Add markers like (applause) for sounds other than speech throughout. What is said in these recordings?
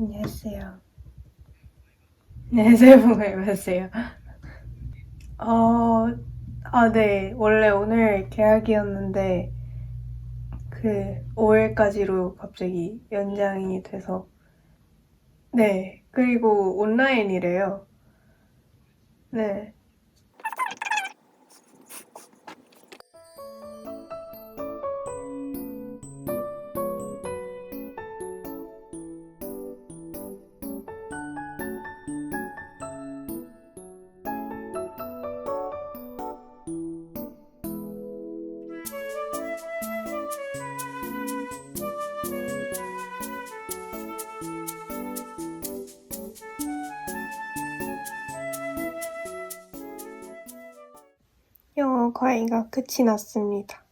안녕하세요. 네, 새해 복 많이 받으세요. 어, 아, 네. 원래 오늘 계약이었는데, 그, 5일까지로 갑자기 연장이 돼서, 네. 그리고 온라인이래요. 네. 어 과외가 끝이 났습니다.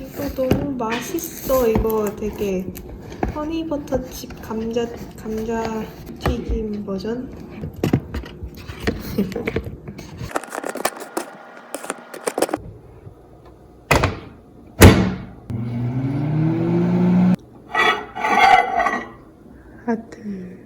이거 너무 맛있어. 이거 되게 허니버터칩 감자 감자 튀김 버전. (laughs) 하트.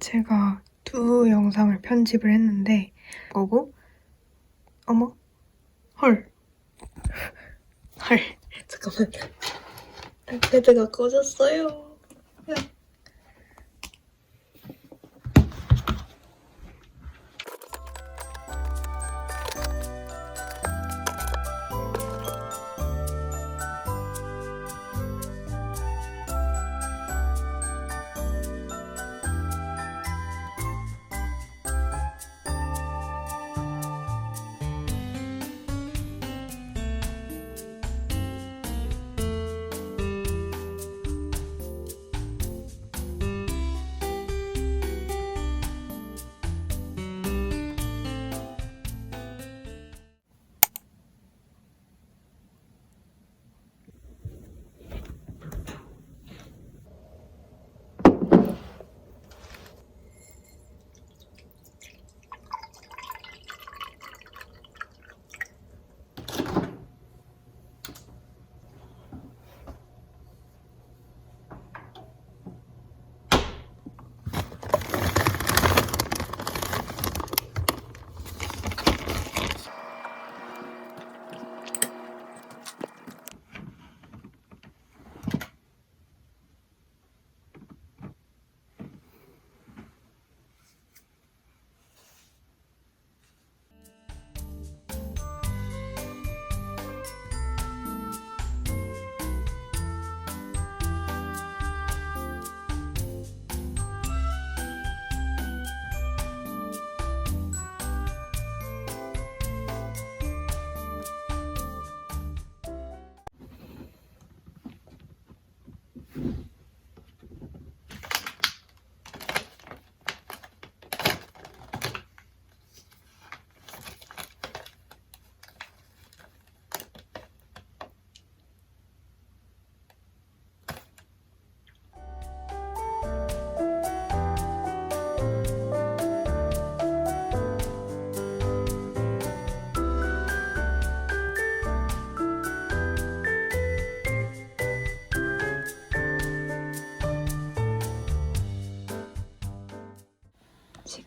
제가 두 영상을 편집을 했는데 거고? 어머? 헐. 헐. (laughs) 잠깐만. 아이패드가 꺼졌어요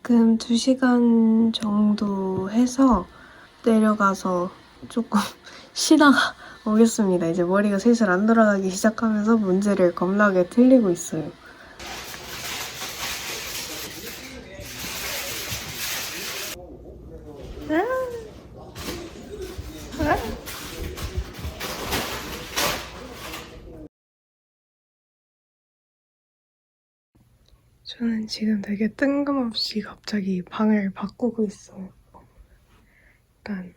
지금 2시간 정도 해서 내려가서 조금 (laughs) 쉬다가 오겠습니다. 이제 머리가 슬슬 안 돌아가기 시작하면서 문제를 겁나게 틀리고 있어요. 저는 지금 되게 뜬금없이 갑자기 방을 바꾸고 있어요. 일단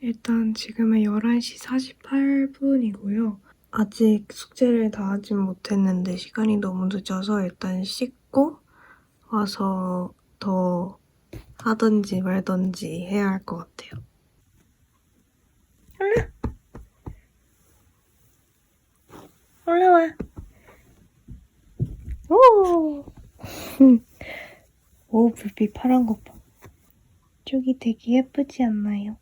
일단 지금은 11시 48분이고요. 아직 숙제를 다 하진 못했는데 시간이 너무 늦어서 일단 씻고 와서 더 하든지 말든지 해야 할 것 같아요. 올라. 올라와. 오. (laughs) 오, 불빛 파란 것 봐. 저기 되게 예쁘지 않나요?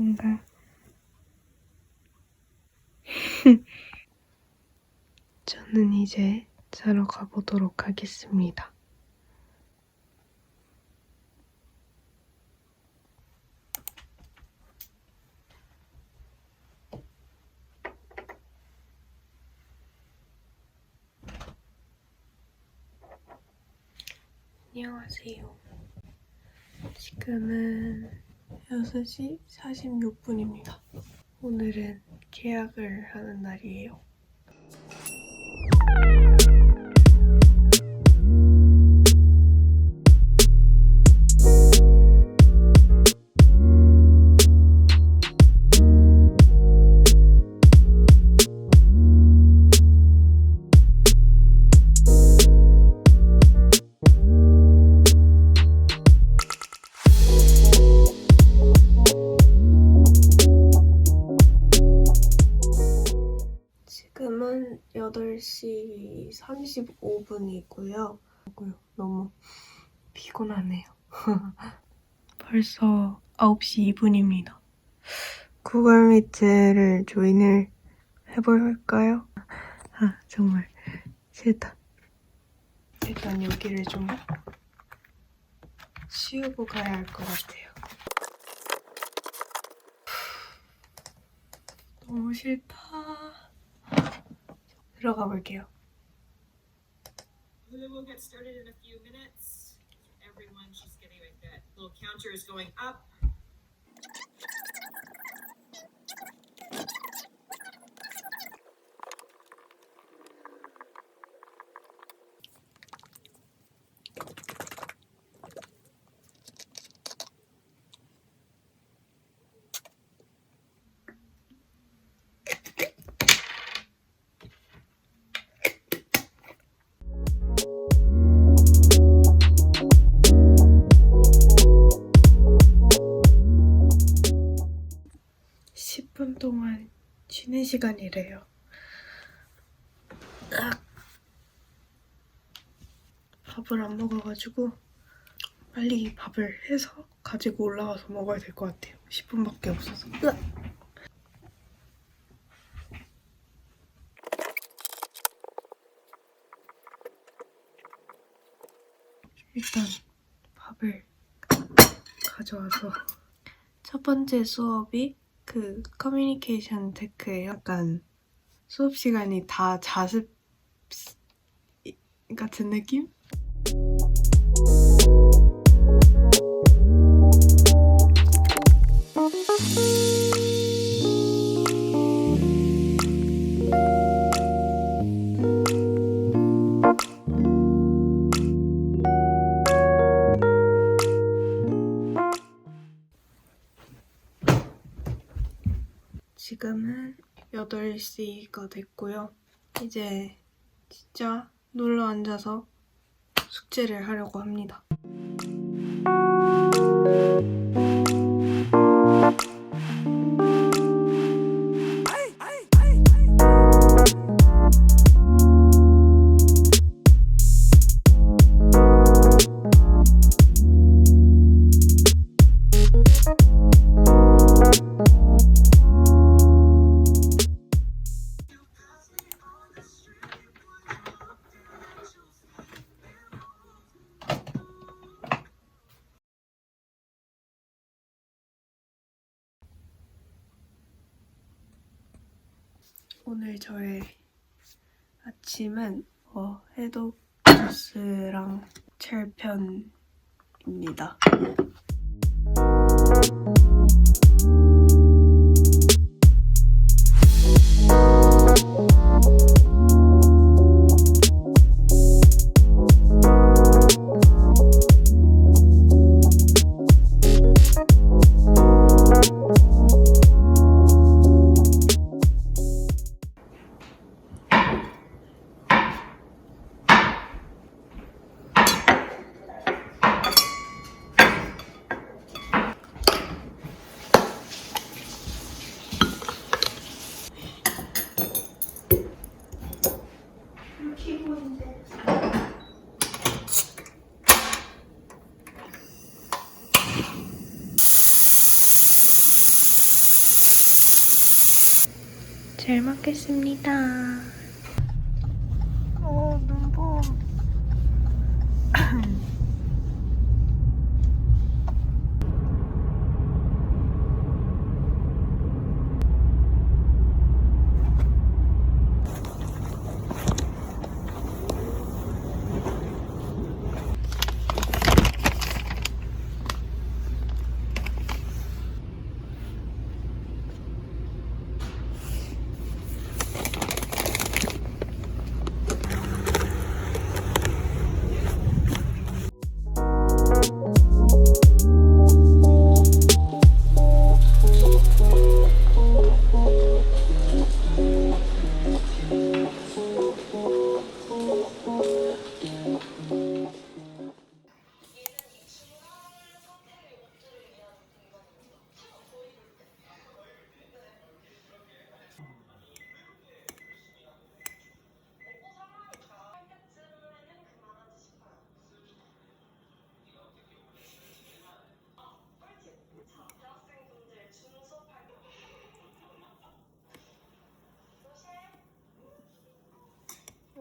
뭔가 (laughs) 저는 이제 자러 가보도록 하겠습니다. 안녕하세요. 지금은 6시 46분입니다. 오늘은 계약을 하는 날이에요. 35분이고요. 너무 피곤하네요. (laughs) 벌써 9시 2분입니다. 구글 미트를 조인을 해볼까요? 아, 정말 싫다. 일단 여기를 좀 치우고 가야 할 것 같아요. 너무 싫다. 들어가 볼게요. We will get started in a few minutes. Everyone, she's getting like that little counter is going up. 시간이래요. 밥을 안 먹어가지고 빨리 밥을 해서 가지고 올라와서 먹어야 될 것 같아요. 10분밖에 없어서. 일단 밥을 가져와서 첫 번째 수업이 그 커뮤니케이션 테크예요. 약간 수업 시간이 다 자습 같은 느낌? 지금은 8시가 됐고요. 이제 진짜 눌러 앉아서 숙제를 하려고 합니다. 오늘 저의 아침은 어, 해독 주스랑 철편입니다. 잘 먹겠습니다.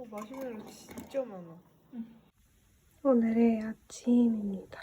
마시멜로 진짜 많아. 오늘의 아침입니다.